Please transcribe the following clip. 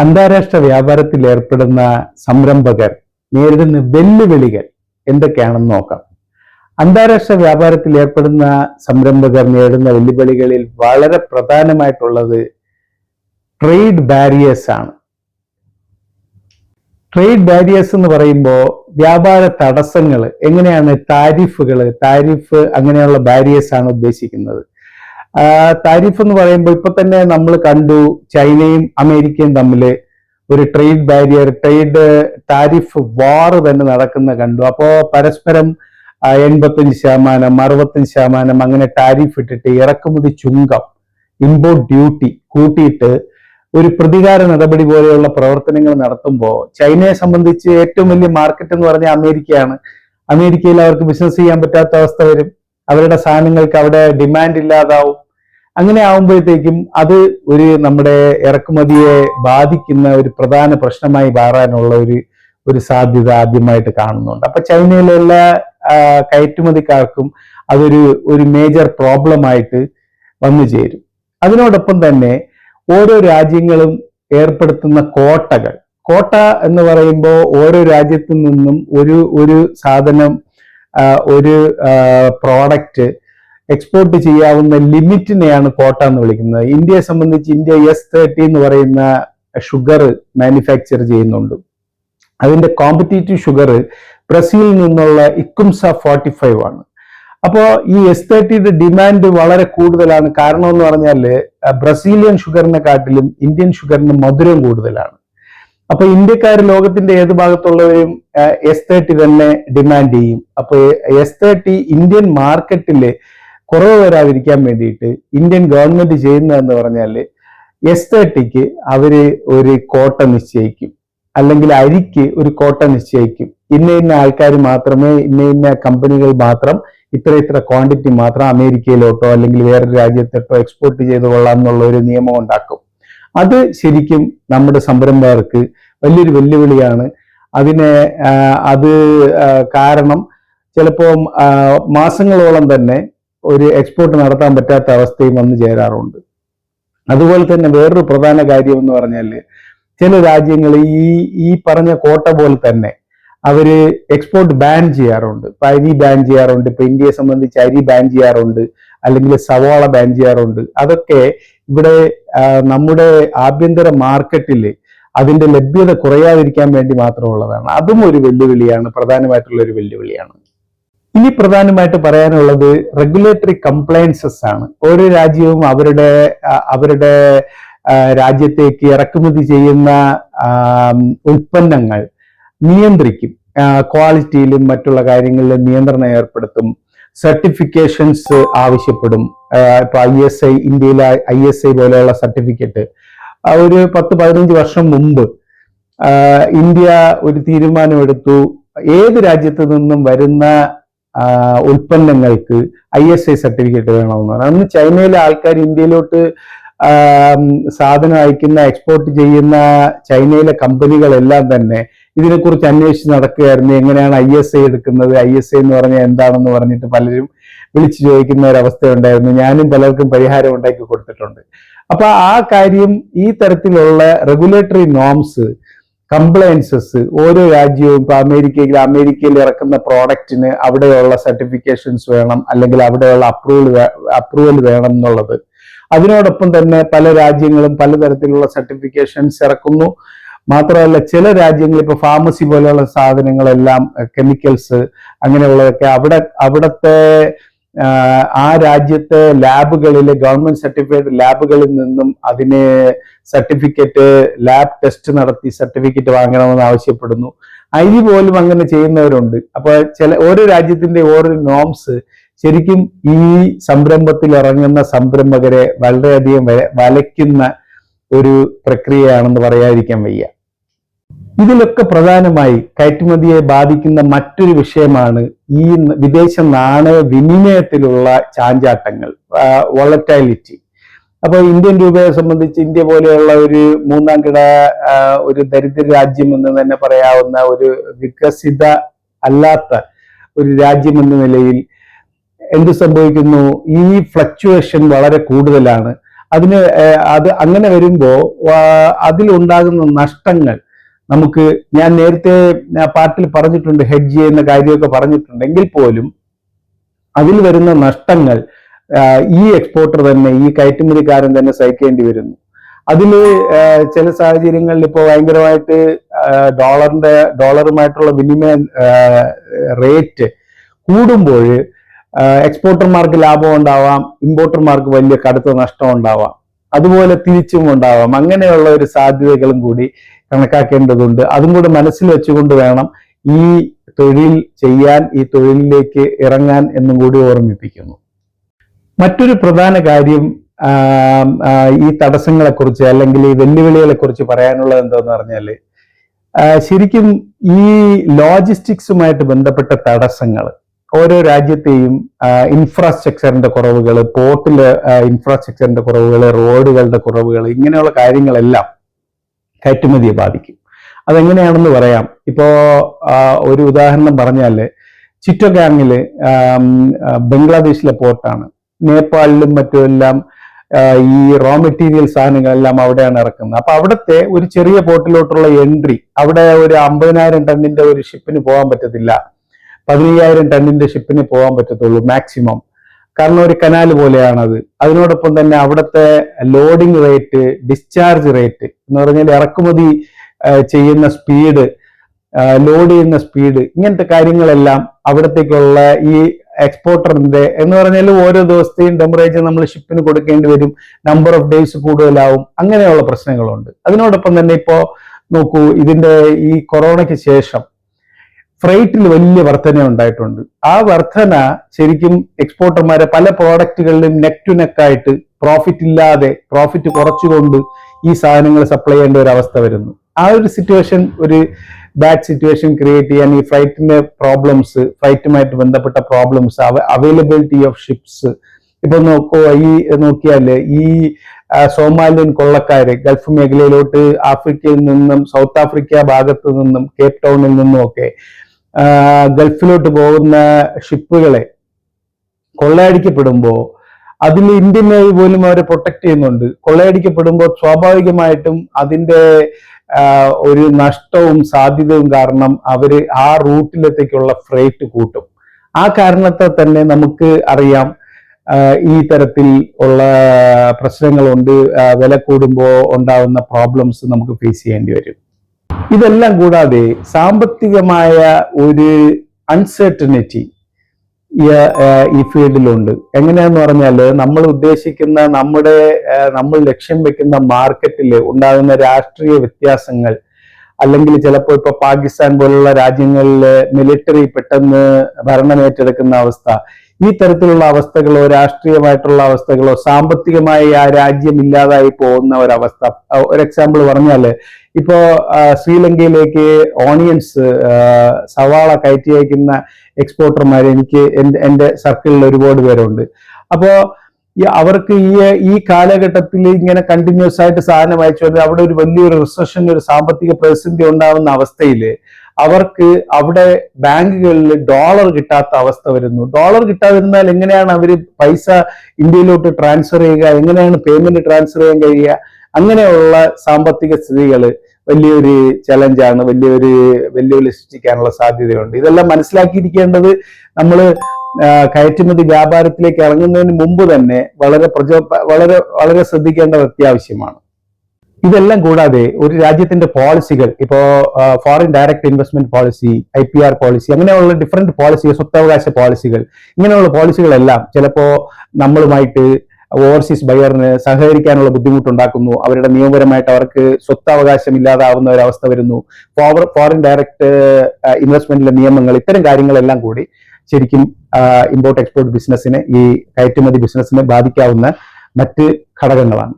അന്താരാഷ്ട്ര വ്യാപാരത്തിൽ ഏർപ്പെടുന്ന സംരംഭകർ നേരിടുന്ന വെല്ലുവിളികൾ എന്തൊക്കെയാണെന്ന് നോക്കാം. അന്താരാഷ്ട്ര വ്യാപാരത്തിൽ ഏർപ്പെടുന്ന സംരംഭകർ നേരിടുന്ന വെല്ലുവിളികളിൽ വളരെ പ്രധാനമായിട്ടുള്ളത് ട്രേഡ് ബാരിയേഴ്സ് ആണ്. ട്രേഡ് ബാരിയേഴ്സ് എന്ന് പറയുമ്പോൾ വ്യാപാര തടസ്സങ്ങൾ എങ്ങനെയാണ് താരിഫുകൾ താരിഫ് അങ്ങനെയുള്ള ബാരിയേഴ്സ് ആണ് ഉദ്ദേശിക്കുന്നത്. താരിഫ് എന്ന് പറയുമ്പോൾ ഇപ്പൊ തന്നെ നമ്മൾ കണ്ടു ചൈനയും അമേരിക്കയും തമ്മിൽ ഒരു trade barrier trade tariff war തന്നെ നടക്കുന്ന കണ്ടു. അപ്പോ പരസ്പരം എൺപത്തഞ്ച് ശതമാനം അറുപത്തഞ്ച് ശതമാനം അങ്ങനെ ടാരിഫ് ഇട്ടിട്ട് ഇറക്കുമതി ചുങ്കം ഇമ്പോർട്ട് ഡ്യൂട്ടി കൂട്ടിയിട്ട് ഒരു പ്രതികാര നടപടി പോലെയുള്ള പ്രവർത്തനങ്ങൾ നടത്തുമ്പോൾ ചൈനയെ സംബന്ധിച്ച് ഏറ്റവും വലിയ മാർക്കറ്റ് എന്ന് പറഞ്ഞാൽ അമേരിക്കയാണ്. അമേരിക്കയിൽ അവർക്ക് ബിസിനസ് ചെയ്യാൻ പറ്റാത്ത അവസ്ഥ വരും. അവരുടെ സാധനങ്ങൾക്ക് അവിടെ ഡിമാൻഡ് ഇല്ലാതാവും. അങ്ങനെ ആവുമ്പോഴത്തേക്കും അത് ഒരു നമ്മുടെ ഇറക്കുമതിയെ ബാധിക്കുന്ന ഒരു പ്രധാന പ്രശ്നമായി മാറാനുള്ള ഒരു ഒരു സാധ്യത ആദ്യമായിട്ട് കാണുന്നുണ്ട്. അപ്പൊ ചൈനയിലെ എല്ലാ കയറ്റുമതിക്കാർക്കും അതൊരു ഒരു മേജർ പ്രോബ്ലമായിട്ട് വന്നു ചേരും. അതിനോടൊപ്പം തന്നെ ഓരോ രാജ്യങ്ങളും ഏർപ്പെടുത്തുന്ന കോട്ടകൾ. കോട്ട എന്ന് പറയുമ്പോൾ ഓരോ രാജ്യത്തു നിന്നും ഒരു ഒരു സാധനം ഒരു പ്രോഡക്റ്റ് എക്സ്പോർട്ട് ചെയ്യാവുന്ന ലിമിറ്റിനെയാണ് കോട്ട എന്ന് വിളിക്കുന്നത്. ഇന്ത്യയെ സംബന്ധിച്ച് ഇന്ത്യ എസ് തേർട്ടി എന്ന് പറയുന്ന ഷുഗർ മാനുഫാക്ചർ ചെയ്യുന്നുണ്ട്. അതിന്റെ കോമ്പറ്റീറ്റീവ് ഷുഗർ ബ്രസീലിൽ നിന്നുള്ള ഇക്കുംസ ഫോർട്ടി ഫൈവ് ആണ്. അപ്പോൾ ഈ എസ് തേർട്ടിയുടെ ഡിമാൻഡ് വളരെ കൂടുതലാണ്. കാരണം എന്ന് പറഞ്ഞാൽ ബ്രസീലിയൻ ഷുഗറിനെ കാട്ടിലും ഇന്ത്യൻ ഷുഗറിന് മധുരം കൂടുതലാണ്. അപ്പൊ ഇന്ത്യക്കാർ ലോകത്തിന്റെ ഏത് ഭാഗത്തുള്ളവരും എസ് തേർട്ടി തന്നെ ഡിമാൻഡ് ചെയ്യും. അപ്പൊ എസ് തേർട്ടി ഇന്ത്യൻ മാർക്കറ്റിൽ കുറവ് വരാതിരിക്കാൻ വേണ്ടിയിട്ട് ഇന്ത്യൻ ഗവൺമെന്റ് ചെയ്യുന്നതെന്ന് പറഞ്ഞാൽ എസ് തേർട്ടിക്ക് അവർ ഒരു കോട്ട നിശ്ചയിക്കും. അല്ലെങ്കിൽ അരിക്ക് ഒരു കോട്ട നിശ്ചയിക്കും. ഇന്ന ഇന്ന ആൾക്കാർ മാത്രമേ ഇന്ന ഇന്ന കമ്പനികൾ മാത്രം ഇത്ര ഇത്ര ക്വാണ്ടിറ്റി മാത്രം അമേരിക്കയിലോട്ടോ അല്ലെങ്കിൽ വേറൊരു രാജ്യത്തോട്ടോ എക്സ്പോർട്ട് ചെയ്ത് കൊള്ളാം എന്നുള്ള ഒരു നിയമം ഉണ്ടാക്കും. അത് ശരിക്കും നമ്മുടെ സംരംഭകർക്ക് വലിയൊരു വെല്ലുവിളിയാണ്. അതിനെ അത് കാരണം ചിലപ്പോൾ മാസങ്ങളോളം തന്നെ ഒരു എക്സ്പോർട്ട് നടത്താൻ പറ്റാത്ത അവസ്ഥയും വന്നു ചേരാറുണ്ട്. അതുപോലെ തന്നെ വേറൊരു പ്രധാന കാര്യം എന്ന് പറഞ്ഞാൽ ചില രാജ്യങ്ങൾ ഈ ഈ പറഞ്ഞ കോട്ട പോലെ തന്നെ അവർ എക്സ്പോർട്ട് ബാൻ ചെയ്യാറുണ്ട്. ഇപ്പൊ അരി ബാൻ ചെയ്യാറുണ്ട്. ഇപ്പൊ ഇന്ത്യയെ സംബന്ധിച്ച് അരി ബാൻ ചെയ്യാറുണ്ട്. അല്ലെങ്കിൽ സവാള ബാൻ ചെയ്യാറുണ്ട്. അതൊക്കെ ഇവിടെ നമ്മുടെ ആഭ്യന്തര മാർക്കറ്റിൽ അതിന്റെ ലഭ്യത കുറയാതിരിക്കാൻ വേണ്ടി മാത്രമുള്ളതാണ്. അതും ഒരു വെല്ലുവിളിയാണ് പ്രധാനമായിട്ടുള്ള ഒരു വെല്ലുവിളിയാണ്. ഇനി പ്രധാനമായിട്ട് പറയാനുള്ളത് റെഗുലേറ്ററി കംപ്ലയൻസസ് ആണ്. ഓരോ രാജ്യവും അവരുടെ അവരുടെ രാജ്യത്തേക്ക് ഇറക്കുമതി ചെയ്യുന്ന ഉൽപ്പന്നങ്ങൾ നിയന്ത്രിക്കും. ക്വാളിറ്റിയിലും മറ്റുള്ള കാര്യങ്ങളിലും നിയന്ത്രണം ഏർപ്പെടുത്തും. സർട്ടിഫിക്കേഷൻസ് ആവശ്യപ്പെടും. ഇപ്പൊ ഐ എസ് ഐ ഇന്ത്യയിലെ ഐ എസ് ഐ പോലെയുള്ള സർട്ടിഫിക്കറ്റ് ഒരു പത്ത് പതിനഞ്ച് വർഷം മുമ്പ് ഇന്ത്യ ഒരു തീരുമാനമെടുത്തു. ഏത് രാജ്യത്ത് നിന്നും വരുന്ന ഉൽപ്പന്നങ്ങൾക്ക് ഐ എസ് ഐ സർട്ടിഫിക്കറ്റ് വേണമെന്ന് പറഞ്ഞാൽ അന്ന് ചൈനയിലെ ആൾക്കാർ ഇന്ത്യയിലോട്ട് സാധനം അയക്കുന്ന എക്സ്പോർട്ട് ചെയ്യുന്ന ചൈനയിലെ കമ്പനികളെല്ലാം തന്നെ ഇതിനെക്കുറിച്ച് അന്വേഷിച്ച് നടക്കുകയായിരുന്നു. എങ്ങനെയാണ് ഐ എസ് ഐ എടുക്കുന്നത്? ഐ എസ് ഐ എന്ന് പറഞ്ഞാൽ എന്താണെന്ന് പറഞ്ഞിട്ട് പലരും വിളിച്ചു ചോദിക്കുന്ന ഒരവസ്ഥ ഉണ്ടായിരുന്നു ഞാനും പലർക്കും പരിഹാരം ഉണ്ടാക്കി കൊടുത്തിട്ടുണ്ട്. അപ്പൊ ആ കാര്യം ഈ തരത്തിലുള്ള റെഗുലേറ്ററി നോംസ് കംപ്ലയൻസസ് ഓരോ രാജ്യവും ഇപ്പൊ അമേരിക്കയിൽ അമേരിക്കയിൽ ഇറക്കുന്ന പ്രോഡക്റ്റിന് അവിടെയുള്ള സർട്ടിഫിക്കേഷൻസ് വേണം അല്ലെങ്കിൽ അവിടെയുള്ള അപ്രൂവൽ അപ്രൂവൽ വേണം എന്നുള്ളത്. അതിനോടൊപ്പം തന്നെ പല രാജ്യങ്ങളും പലതരത്തിലുള്ള സർട്ടിഫിക്കേഷൻസ് ഇറക്കുന്നു. മാത്രമല്ല ചില രാജ്യങ്ങൾ ഇപ്പൊ ഫാർമസി പോലെയുള്ള സാധനങ്ങളെല്ലാം കെമിക്കൽസ് അങ്ങനെയുള്ളതൊക്കെ അവിടെ അവിടുത്തെ ആ, രാജ്യത്തെ ലാബുകളിലെ ഗവൺമെന്റ് സർട്ടിഫൈഡ് ലാബുകളിൽ നിന്നും അതിനെ സർട്ടിഫിക്കറ്റ് ലാബ് ടെസ്റ്റ് നടത്തി സർട്ടിഫിക്കറ്റ് വാങ്ങണമെന്ന് ആവശ്യപ്പെടുന്നു. അരി പോലും അങ്ങനെ ചെയ്യുന്നവരുണ്ട്. അപ്പൊ ചില ഓരോ രാജ്യത്തിന്റെ ഓരോ നോംസ് ശരിക്കും ഈ സംരംഭത്തിൽ ഇറങ്ങുന്ന സംരംഭകരെ വളരെയധികം വലയ്ക്കുന്ന ഒരു പ്രക്രിയയാണെന്ന് പറയാതിരിക്കാൻ വയ്യ. ഇതിലൊക്കെ പ്രധാനമായി കയറ്റുമതിയെ ബാധിക്കുന്ന മറ്റൊരു വിഷയമാണ് ഈ വിദേശ നാണയ വിനിമയത്തിലുള്ള ചാഞ്ചാട്ടങ്ങൾ വോളറ്റൈലിറ്റി അപ്പോൾ ഇന്ത്യൻ രൂപയെ സംബന്ധിച്ച് ഇന്ത്യ പോലെയുള്ള ഒരു മൂന്നാം കിട ഒരു ദരിദ്ര രാജ്യം എന്ന് തന്നെ പറയാവുന്ന ഒരു വികസിത അല്ലാത്ത ഒരു രാജ്യം എന്ന നിലയിൽ എന്ത് സംഭവിക്കുന്നു? ഈ ഫ്ലക്ച്വേഷൻ വളരെ കൂടുതലാണ്. അതിന് അത് അങ്ങനെ വരുമ്പോ വാ- അതിലുണ്ടാകുന്ന നഷ്ടങ്ങൾ നമുക്ക് ഞാൻ നേരത്തെ പാട്ടിൽ പറഞ്ഞിട്ടുണ്ട് ഹെഡ്ജ് ചെയ്യുന്ന കാര്യമൊക്കെ പറഞ്ഞിട്ടുണ്ടെങ്കിൽ പോലും അതിൽ വരുന്ന നഷ്ടങ്ങൾ ഈ എക്സ്പോർട്ടർ തന്നെ ഈ കയറ്റുമതിക്കാരൻ തന്നെ സഹിക്കേണ്ടി വരുന്നു. അതിൽ ചില സാഹചര്യങ്ങളിൽ ഇപ്പോൾ ഭയങ്കരമായിട്ട് ഡോളറിന്റെ ഡോളറുമായിട്ടുള്ള വിനിമയ റേറ്റ് കൂടുമ്പോൾ എക്സ്പോർട്ടർമാർക്ക് ലാഭം ഉണ്ടാവാം ഇമ്പോർട്ടർമാർക്ക് വലിയ കടുത്ത നഷ്ടം ഉണ്ടാവാം അതുപോലെ തിരിച്ചും ഉണ്ടാവാം. അങ്ങനെയുള്ള ഒരു സാധ്യതകളും കൂടി കണക്കാക്കേണ്ടതുണ്ട്. അതും കൂടി മനസ്സിൽ വെച്ചുകൊണ്ട് വേണം ഈ തൊഴിൽ ചെയ്യാൻ ഈ തൊഴിലിലേക്ക് ഇറങ്ങാൻ എന്നും കൂടി ഓർമ്മിപ്പിക്കുന്നു. മറ്റൊരു പ്രധാന കാര്യം ഈ തടസ്സങ്ങളെ കുറിച്ച് അല്ലെങ്കിൽ ഈ വെല്ലുവിളികളെ കുറിച്ച് പറയാനുള്ളത് എന്താന്ന് പറഞ്ഞാൽ ശരിക്കും ഈ ലോജിസ്റ്റിക്സുമായിട്ട് ബന്ധപ്പെട്ട തടസ്സങ്ങൾ ഓരോ രാജ്യത്തെയും ഇൻഫ്രാസ്ട്രക്ചറിന്റെ കുറവുകൾ പോർട്ടിലെ ഇൻഫ്രാസ്ട്രക്ചറിന്റെ കുറവുകൾ റോഡുകളുടെ കുറവുകൾ ഇങ്ങനെയുള്ള കാര്യങ്ങളെല്ലാം കയറ്റുമതിയെ ബാധിക്കും. അതെങ്ങനെയാണെന്ന് പറയാം. ഇപ്പോ ഒരു ഉദാഹരണം പറഞ്ഞാൽ ചിറ്റോഗാങ്ങിൽ ബംഗ്ലാദേശിലെ പോർട്ടാണ്. നേപ്പാളിലും മറ്റുമെല്ലാം ഈ റോ മെറ്റീരിയൽ സാധനങ്ങളെല്ലാം അവിടെയാണ് ഇറക്കുന്നത്. അപ്പൊ അവിടുത്തെ ഒരു ചെറിയ പോർട്ടിലോട്ടുള്ള എൻട്രി അവിടെ ഒരു അമ്പതിനായിരം ടണ്ണിന്റെ ഒരു ഷിപ്പിന് പോകാൻ പറ്റത്തില്ല. പതിനയ്യായിരം ടണ്ണിന്റെ ഷിപ്പിന് പോകാൻ പറ്റത്തുള്ളൂ മാക്സിമം കാരണം ഒരു കനാൽ പോലെയാണത്. അതിനോടൊപ്പം തന്നെ അവിടുത്തെ ലോഡിംഗ് റേറ്റ് ഡിസ്ചാർജ് റേറ്റ് എന്ന് പറഞ്ഞാൽ ഇറക്കുമതി ചെയ്യുന്ന സ്പീഡ് ലോഡ് ചെയ്യുന്ന സ്പീഡ് ഇങ്ങനത്തെ കാര്യങ്ങളെല്ലാം അവിടത്തേക്കുള്ള ഈ എക്സ്പോർട്ടറിന്റെ എന്ന് പറഞ്ഞാൽ ഓരോ ദിവസത്തെയും ടെമ്പറേച്ചർ നമ്മൾ ഷിപ്പിന് കൊടുക്കേണ്ടി വരും. നമ്പർ ഓഫ് ഡേയ്സ് കൂടുതലാവും. അങ്ങനെയുള്ള പ്രശ്നങ്ങളുണ്ട്. അതിനോടൊപ്പം തന്നെ ഇപ്പോ നോക്കൂ ഇതിന്റെ ഈ കൊറോണയ്ക്ക് ശേഷം ഫ്രൈറ്റിൽ വലിയ വർധന ഉണ്ടായിട്ടുണ്ട്. ആ വർധന ശരിക്കും എക്സ്പോർട്ടർമാരെ പല പ്രോഡക്റ്റുകളിലും നെക്ക് ടു നെക്ക് ആയിട്ട് പ്രോഫിറ്റ് ഇല്ലാതെ പ്രോഫിറ്റ് കുറച്ചുകൊണ്ട് ഈ സാധനങ്ങൾ സപ്ലൈ ചെയ്യേണ്ട ഒരു അവസ്ഥ വരുന്നു. ആ ഒരു സിറ്റുവേഷൻ ഒരു ബാഡ് സിറ്റുവേഷൻ ക്രിയേറ്റ് ചെയ്യാൻ ഈ ഫ്ലൈറ്റിന്റെ പ്രോബ്ലംസ് ഫ്ലൈറ്റുമായിട്ട് ബന്ധപ്പെട്ട പ്രോബ്ലംസ് അവൈലബിലിറ്റി ഓഫ് ഷിപ്സ് ഇപ്പൊ നോക്കൂ ഈ നോക്കിയാൽ ഈ സോമാലിയൻ കൊള്ളക്കാര് ഗൾഫ് മേഖലയിലോട്ട് ആഫ്രിക്കയിൽ നിന്നും സൗത്ത് ആഫ്രിക്ക ഭാഗത്തു നിന്നും കേപ്പ് ടൗണിൽ നിന്നും ഒക്കെ ഗൾഫിലോട്ട് പോകുന്ന ഷിപ്പുകളെ കൊള്ളയടിക്കപ്പെടുമ്പോൾ അതിൽ ഇന്ത്യൻ നേവി പോലും അവരെ പ്രൊട്ടക്ട് ചെയ്യുന്നുണ്ട്. കൊള്ളയടിക്കപ്പെടുമ്പോൾ സ്വാഭാവികമായിട്ടും അതിന്റെ ഒരു നഷ്ടവും സാധ്യതയും കാരണം അവർ ആ റൂട്ടിലത്തേക്കുള്ള ഫ്രേറ്റ് കൂട്ടും. ആ കാരണത്തെ തന്നെ നമുക്ക് അറിയാം. ഈ തരത്തിൽ ഉള്ള പ്രശ്നങ്ങളുണ്ട്. വില കൂടുമ്പോൾ ഉണ്ടാവുന്ന പ്രോബ്ലംസ് നമുക്ക് ഫേസ് ചെയ്യേണ്ടി വരും. ഇതെല്ലാം കൂടാതെ സാമ്പത്തികമായ ഒരു അൺസെർട്ടനിറ്റി ഈ ഫീൽഡിലുണ്ട്. എങ്ങനെയാന്ന് പറഞ്ഞാൽ നമ്മൾ ഉദ്ദേശിക്കുന്ന നമ്മുടെ നമ്മൾ ലക്ഷ്യം വെക്കുന്ന മാർക്കറ്റിൽ ഉണ്ടാകുന്ന രാഷ്ട്രീയ വ്യത്യാസങ്ങൾ അല്ലെങ്കിൽ ചിലപ്പോൾ ഇപ്പൊ പാകിസ്ഥാൻ പോലുള്ള രാജ്യങ്ങളിൽ മിലിറ്ററി പെട്ടെന്ന് ഭരണമേറ്റെടുക്കുന്ന അവസ്ഥ ഈ തരത്തിലുള്ള അവസ്ഥകളോ രാഷ്ട്രീയമായിട്ടുള്ള അവസ്ഥകളോ സാമ്പത്തികമായി ആ രാജ്യം ഇല്ലാതായി പോകുന്ന ഒരവസ്ഥ ഒരു എക്സാമ്പിൾ പറഞ്ഞാൽ ഇപ്പോ ശ്രീലങ്കയിലേക്ക് ഓണിയൻസ് സവാള കയറ്റി അയക്കുന്ന എക്സ്പോർട്ടർമാർ എനിക്ക് എന്റെ എന്റെ സർക്കിളിൽ ഒരുപാട് പേരുണ്ട്. അപ്പോ അവർക്ക് ഈ ഈ കാലഘട്ടത്തിൽ ഇങ്ങനെ കണ്ടിന്യൂസ് ആയിട്ട് സാധനം അയച്ചുകൊണ്ട് അവിടെ ഒരു വലിയൊരു റിസഷൻ ഒരു സാമ്പത്തിക പ്രതിസന്ധി ഉണ്ടാവുന്ന അവസ്ഥയിൽ അവർക്ക് അവിടെ ബാങ്കുകളിൽ ഡോളർ കിട്ടാത്ത അവസ്ഥ വരുന്നു. ഡോളർ കിട്ടാതിരുന്നാൽ എങ്ങനെയാണ് അവർ പൈസ ഇന്ത്യയിലോട്ട് ട്രാൻസ്ഫർ ചെയ്യുക? എങ്ങനെയാണ് പേയ്മെന്റ് ട്രാൻസ്ഫർ ചെയ്യാൻ കഴിയുക? അങ്ങനെയുള്ള സാമ്പത്തിക സ്ഥിതികൾ വലിയൊരു ചലഞ്ചാണ് വലിയൊരു വെല്ലുവിളി സൃഷ്ടിക്കാനുള്ള സാധ്യതയുണ്ട്. ഇതെല്ലാം മനസ്സിലാക്കിയിരിക്കേണ്ടത് നമ്മൾ കയറ്റുമതി വ്യാപാരത്തിലേക്ക് ഇറങ്ങുന്നതിന് മുമ്പ് തന്നെ വളരെ പ്രചോ വളരെ വളരെ ശ്രദ്ധിക്കേണ്ടത് അത്യാവശ്യമാണ്. ഇതെല്ലാം കൂടാതെ ഒരു രാജ്യത്തിന്റെ പോളിസികൾ ഇപ്പോ foreign direct investment policy I P R policy അങ്ങനെയുള്ള ഡിഫറെന്റ് പോളിസികൾ സ്വത്തവകാശ പോളിസികൾ ഇങ്ങനെയുള്ള പോളിസികളെല്ലാം ചിലപ്പോ നമ്മളുമായിട്ട് ഓവർസീസ് ബയറിന് സഹകരിക്കാനുള്ള ബുദ്ധിമുട്ടുണ്ടാക്കുന്നു. അവരുടെ നിയമപരമായിട്ട് അവർക്ക് സ്വത്തവകാശം ഇല്ലാതാവുന്ന ഒരു അവസ്ഥ വരുന്നു ഫോറിൻ ഡയറക്ട് ഇൻവെസ്റ്റ്മെന്റിലെ നിയമങ്ങൾ ഇത്തരം കാര്യങ്ങളെല്ലാം കൂടി ശരിക്കും ഇമ്പോർട്ട് എക്സ്പോർട്ട് ബിസിനസ്സിനെ ഈ കയറ്റുമതി ബിസിനസ്സിനെ ബാധിക്കാവുന്ന മറ്റ് ഘടകങ്ങളാണ്.